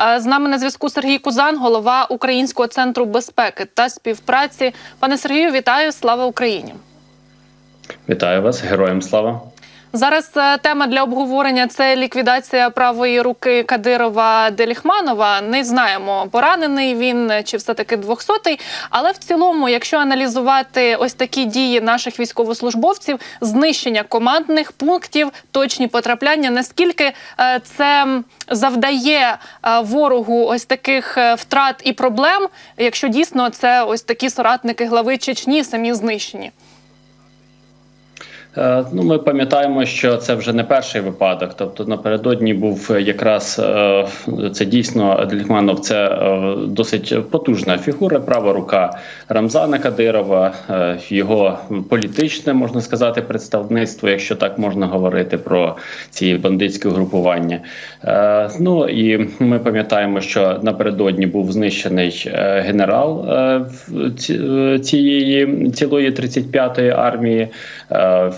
Е, З нами на зв'язку Сергій Кузан, голова Українського центру безпеки та співпраці. Пане Сергію, вітаю! Слава Україні! Вітаю вас, героям слава. Зараз е, тема для обговорення це ліквідація правої руки Кадирова Деліхманова. Не знаємо, поранений він чи все таки 200-й. Але в цілому, якщо аналізувати ось такі дії наших військовослужбовців, знищення командних пунктів, точні потрапляння, наскільки е, це завдає е, ворогу ось таких втрат і проблем, якщо дійсно це ось такі соратники глави Чечні самі знищені. Е, Ну, ми пам'ятаємо, що це вже не перший випадок. Тобто напередодні був якраз е, це дійсно Дельхманов, це е, досить потужна фігура, права рука Рамзана Кадирова, його політичне можна сказати представництво, якщо так можна говорити про ці бандитські угрупування. Ну і ми пам'ятаємо, що напередодні був знищений генерал цієї цілої 35-ї армії. Е,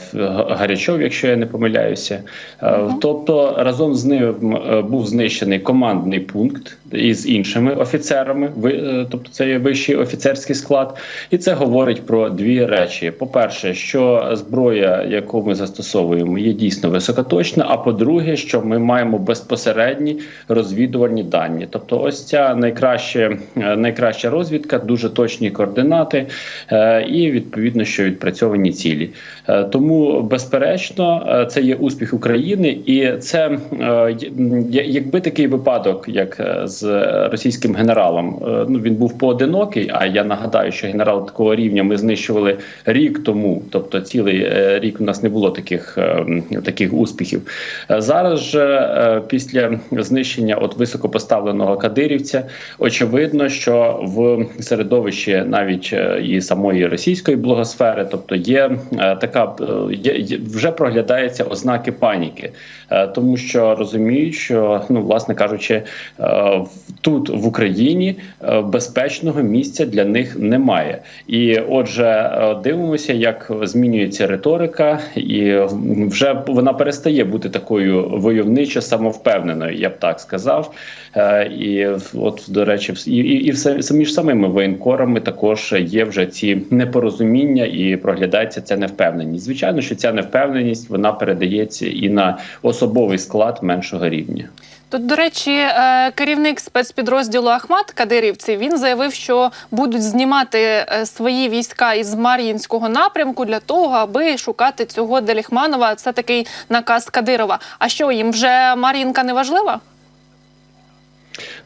Гарячов, якщо я не помиляюся. Е, Тобто разом з ним е, був знищений командний пункт із іншими офіцерами, тобто це є вищий офіцерський склад, і це говорить про дві речі: по-перше, що зброя, яку ми застосовуємо, є дійсно високоточна. А по-друге, що ми маємо безпосередні розвідувальні дані. Тобто, ось ця найкраща, найкраща розвідка, дуже точні координати і відповідно, що відпрацьовані цілі. Е, Тому, безперечно, е, це є успіх України, і це е, якби такий випадок, як з російським генералом, ну він був поодинокий. А я нагадаю, що генерал такого рівня ми знищували рік тому, тобто цілий рік у нас не було таких, таких успіхів. Зараз же після знищення от високопоставленого кадирівця, очевидно, що в середовищі навіть і самої російської блогосфери, тобто є така е, є, є- вже проглядається ознаки паніки, Е, тому що розуміють, що ну власне кажучи, е, тут в Україні е, безпечного місця для них немає. І отже, е, дивимося, як змінюється риторика, і вже вона перестає бути такою войовничо самовпевненою, я б так сказав. Е, І от до речі, і, і, і все між самими воєнкорами також є вже ці непорозуміння і проглядається ця невпевненість. Звичайно, що ця невпевненість вона передається і на особовий склад меншого рівня. Тут, до речі, е, керівник спецпідрозділу Ахмат Кадирівці він заявив, що будуть знімати е, свої війська із Мар'їнського напрямку для того, аби шукати цього Деліхманова. Це такий наказ Кадирова. А що їм вже Мар'їнка не важлива?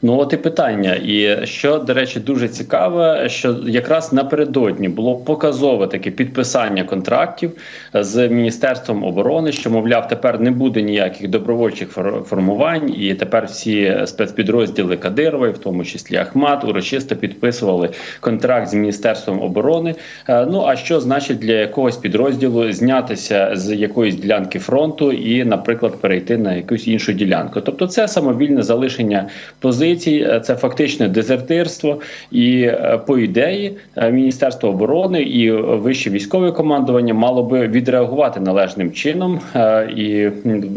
Ну, от і питання. І що, до речі, дуже цікаве, що якраз напередодні було показове таке підписання контрактів з Міністерством оборони, що, мовляв, тепер не буде ніяких добровольчих фор- формувань, і тепер всі спецпідрозділи Кадирової, в тому числі Ахмат, урочисто підписували контракт з Міністерством оборони. Е, Ну а що значить для якогось підрозділу знятися з якоїсь ділянки фронту і, наприклад, перейти на якусь іншу ділянку? Тобто, це самовільне залишення позицій, е, це фактичне дезертирство. І е, по ідеї е, Міністерство оборони і вище військове командування мало би відреагувати належним чином, і,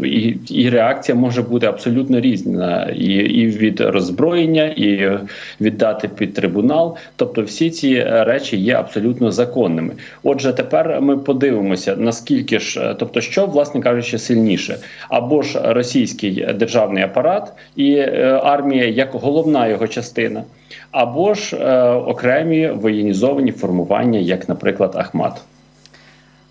і, і реакція може бути абсолютно різна, і, і від роззброєння, і віддати під трибунал. Тобто, всі ці речі є абсолютно законними. Отже, тепер ми подивимося, наскільки ж, тобто, що власне кажучи, сильніше, або ж російський державний апарат і армія як головна його частина, або ж е, окремі воєнізовані формування, як, наприклад, Ахмат.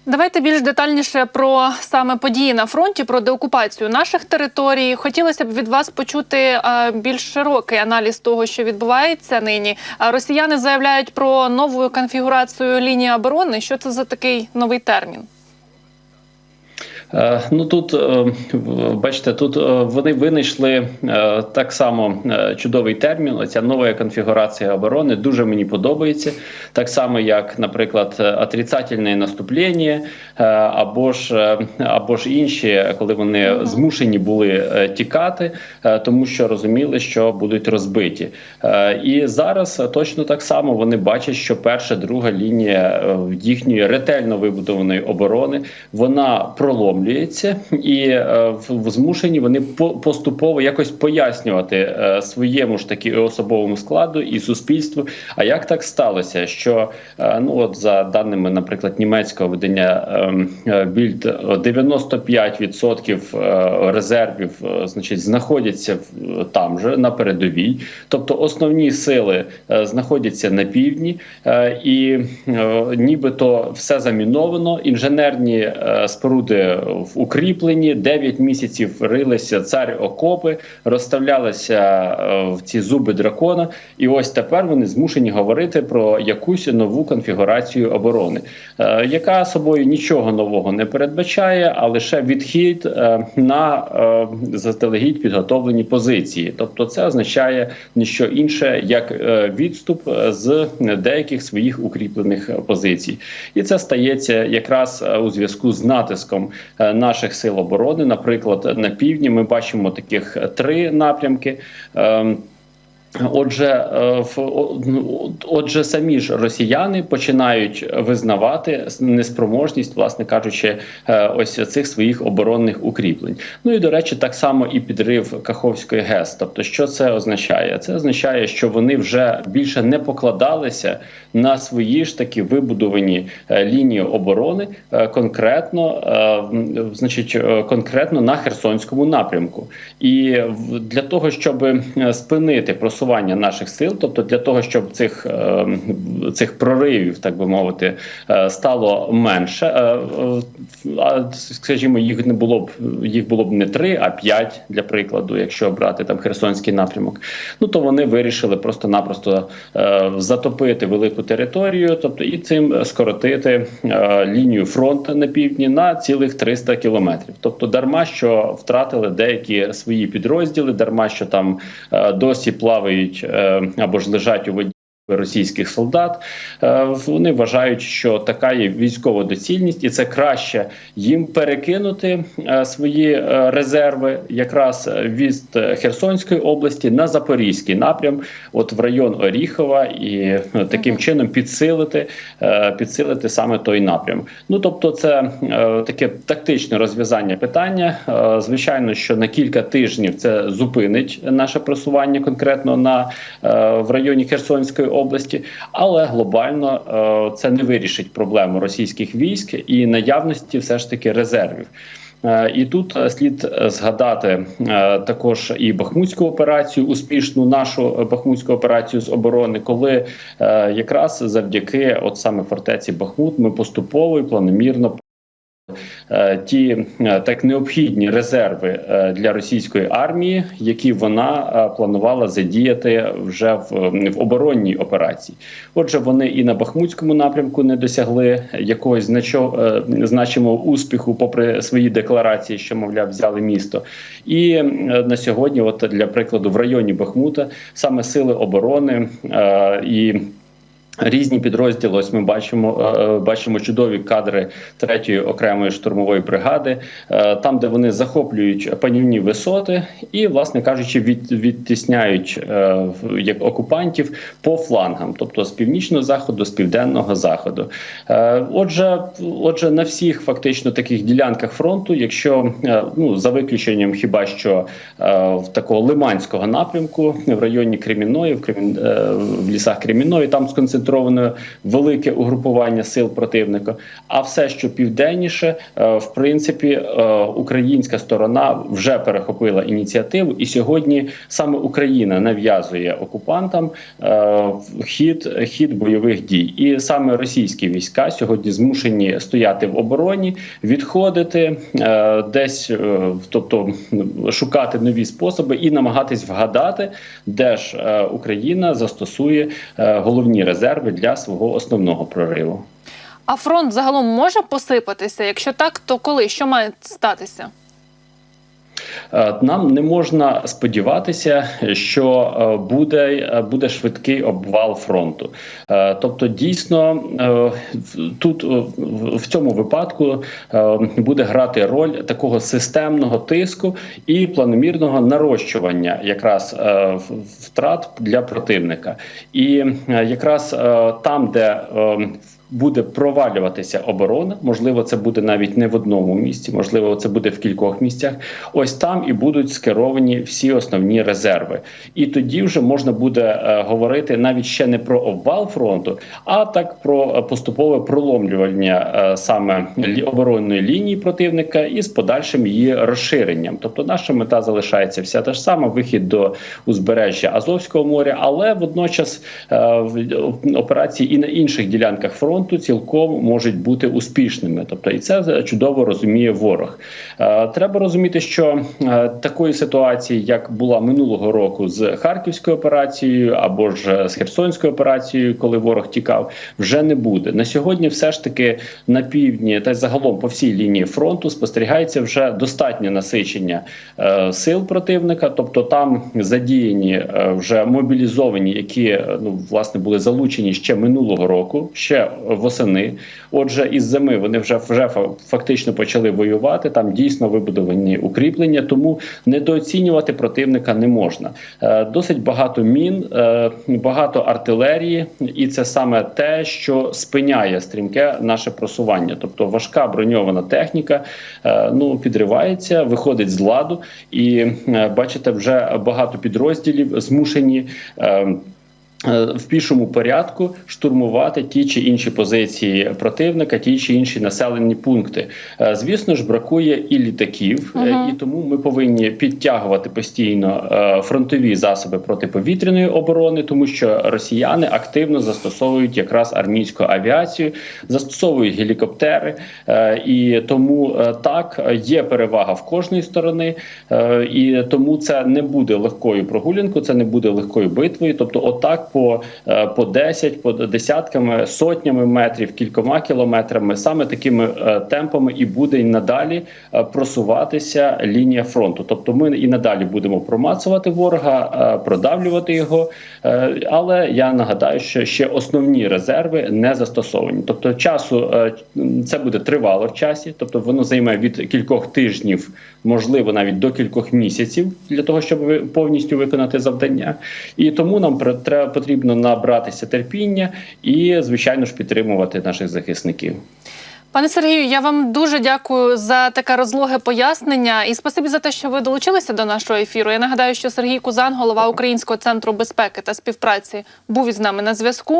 Давайте більш детальніше про саме події на фронті, про деокупацію наших територій. Хотілося б від вас почути е, більш широкий аналіз того, що відбувається нині. Е, Росіяни заявляють про нову конфігурацію лінії оборони. Що це за такий новий термін? Е, Ну тут е, бачите, тут е, вони винайшли так само чудовий термін. Оця нова конфігурація оборони дуже мені подобається. Так само, як, наприклад, отрицательне наступлення, або ж або ж інші, коли вони змушені були тікати, тому що розуміли, що будуть розбиті. І зараз точно так само вони бачать, що перша, друга лінія їхньої ретельно вибудованої оборони вона проломлена. Втомлюється, і е, в- змушені вони поступово якось пояснювати е, своєму ж таки особовому складу і суспільству. А як так сталося, що е, ну от за даними, наприклад, німецького видання ем, Більд, е, 95% е, резервів, значить, знаходяться там же на передовій, тобто основні сили знаходяться на півдні, і нібито все заміновано. Інженерні споруди в- укріплені, 9 місяців рилися цар окопи, розставлялися е, в ці зуби дракона, і ось тепер вони змушені говорити про якусь нову конфігурацію оборони, е, яка собою нічого нового не передбачає, а лише відхід е, на заздалегідь підготовлені позиції. Тобто, це означає ніщо інше як відступ з деяких своїх укріплених позицій, і це стається якраз у зв'язку з натиском наших сил оборони. Наприклад, на півдні ми бачимо таких е, три напрямки. Отже, е, ну, отже, самі ж росіяни починають визнавати неспроможність, власне кажучи, е, ось цих своїх оборонних укріплень. Ну і до речі, так само і підрив Каховської ГЕС. Тобто, що це означає? Це означає, що вони вже більше не покладалися на свої ж таки вибудовані е, лінії оборони, конкретно, значить, конкретно на Херсонському напрямку. І для того, щоб спинити просування наших сил, тобто для того, щоб цих, е, цих проривів, так би мовити, е, стало менше, е, скажімо, їх не було б їх було б не три, а п'ять для прикладу, якщо брати там Херсонський напрямок. Ну то вони вирішили просто-напросто затопити велику територію, тобто і цим скоротити лінію фронту на півдні на цілих 300 кілометрів. Тобто, дарма що втратили деякі свої підрозділи, дарма що там досі плавають е, або ж лежать у воді. Російських солдат Е, вони вважають, що така є військова доцільність, і це краще їм перекинути е, свої е, резерви якраз від Херсонської області на Запорізький напрям, от в район Оріхова, і таким чином підсилити, підсилити саме той напрям. Ну тобто, це таке тактичне розв'язання питання. Звичайно, що на кілька тижнів це зупинить наше просування конкретно на в районі Херсонської області, але глобально е, це не вирішить проблему російських військ і наявності все ж таки резервів. Е, І тут е, слід згадати також і Бахмутську операцію, успішну нашу Бахмутську операцію з оборони, коли якраз завдяки от саме фортеці Бахмут ми поступово і планомірно ті е, так необхідні резерви е, для російської армії, які вона е, планувала задіяти вже в, в оборонній операції. Отже, вони і на Бахмутському напрямку не досягли якогось значо, е, значимого успіху, попри свої декларації, що мовляв взяли місто. І е, на сьогодні, от для прикладу, в районі Бахмута саме сили оборони е, і. Різні підрозділи. Ось ми бачимо, е, бачимо чудові кадри третьої окремої штурмової бригади, е, там, де вони захоплюють панівні висоти, і, власне кажучи, від, відтісняють е, як окупантів по флангам, тобто з північного заходу, з південного заходу. Е, Отже, отже, на всіх фактично таких ділянках фронту, якщо е, ну за виключенням хіба що е, в такого лиманського напрямку в районі Креміної, в Кремін, е, в лісах Креміної, там сконцентровано велике угрупування сил противника. А все, що південніше, е, в принципі, е, українська сторона вже перехопила ініціативу, і сьогодні саме Україна нав'язує окупантам е, хід, хід бойових дій, і саме російські війська сьогодні змушені стояти в обороні, відходити десь, тобто шукати нові способи і намагатись вгадати, де ж Україна застосує головні резерви для свого основного прориву. А фронт загалом може посипатися? Якщо так, то коли? Що має статися? Е, Нам не можна сподіватися, що е, буде, е, буде швидкий обвал фронту. Тобто, дійсно, тут в- цьому випадку буде грати роль такого системного тиску і планомірного нарощування якраз втрат для противника. І якраз там, де буде провалюватися оборона. Можливо, це буде навіть не в одному місці, можливо, це буде в кількох місцях. Ось там і будуть скеровані всі основні резерви. І тоді вже можна буде е, говорити навіть ще не про обвал фронту, а так про е, поступове проломлювання е, саме оборонної лінії противника і з подальшим її розширенням. Тобто, наша мета залишається вся та ж сама: вихід до узбережжя Азовського моря, але водночас в- операції і на інших ділянках фронту цілком можуть бути успішними. Тобто, і це чудово розуміє ворог. Е, Треба розуміти, що е, такої ситуації, як була минулого року з Харківською операцією або ж з Херсонською операцією, коли ворог тікав, вже не буде. На сьогодні, все ж таки, на півдні та загалом по всій лінії фронту спостерігається вже достатнє насичення е, сил противника, тобто там задіяні е, вже мобілізовані, які е, ну власне були залучені ще минулого року, ще восени. Отже, із зими вони вже вже фа- фактично почали воювати. Там дійсно вибудовані укріплення, тому недооцінювати противника не можна. Е, Досить багато мін, е, багато артилерії, і це саме те, що спиняє стрімке наше просування. Тобто важка броньована техніка е, ну підривається, виходить з ладу, і бачите, вже багато підрозділів змушені. Е, В пішому порядку штурмувати ті чи інші позиції противника, ті чи інші населені пункти. Е, Звісно ж, бракує і літаків, е, і тому ми повинні підтягувати постійно фронтові засоби протиповітряної оборони, тому що росіяни активно застосовують якраз армійську авіацію, застосовують гелікоптери, і тому так є перевага в кожної сторони, і тому це не буде легкою прогулянкою, це не буде легкою битвою. Тобто, отак по, е, по 10, по десятками, сотнями метрів, кількома кілометрами, саме такими е, темпами і буде і надалі е, просуватися лінія фронту. Тобто, ми і надалі будемо промацувати ворога, продавлювати його. Але я нагадаю, що ще основні резерви не застосовані. Тобто, часу це буде тривало в часі, тобто воно займе від кількох тижнів, можливо, навіть до кількох місяців для того, щоб повністю виконати завдання. І тому нам треба потрібно набратися терпіння і, звичайно ж, підтримувати наших захисників. Пане Сергію, я вам дуже дякую за таке розлоге пояснення і спасибі за те, що ви долучилися до нашого ефіру. Я нагадаю, що Сергій Кузан, голова Українського центру безпеки та співпраці, був із нами на зв'язку.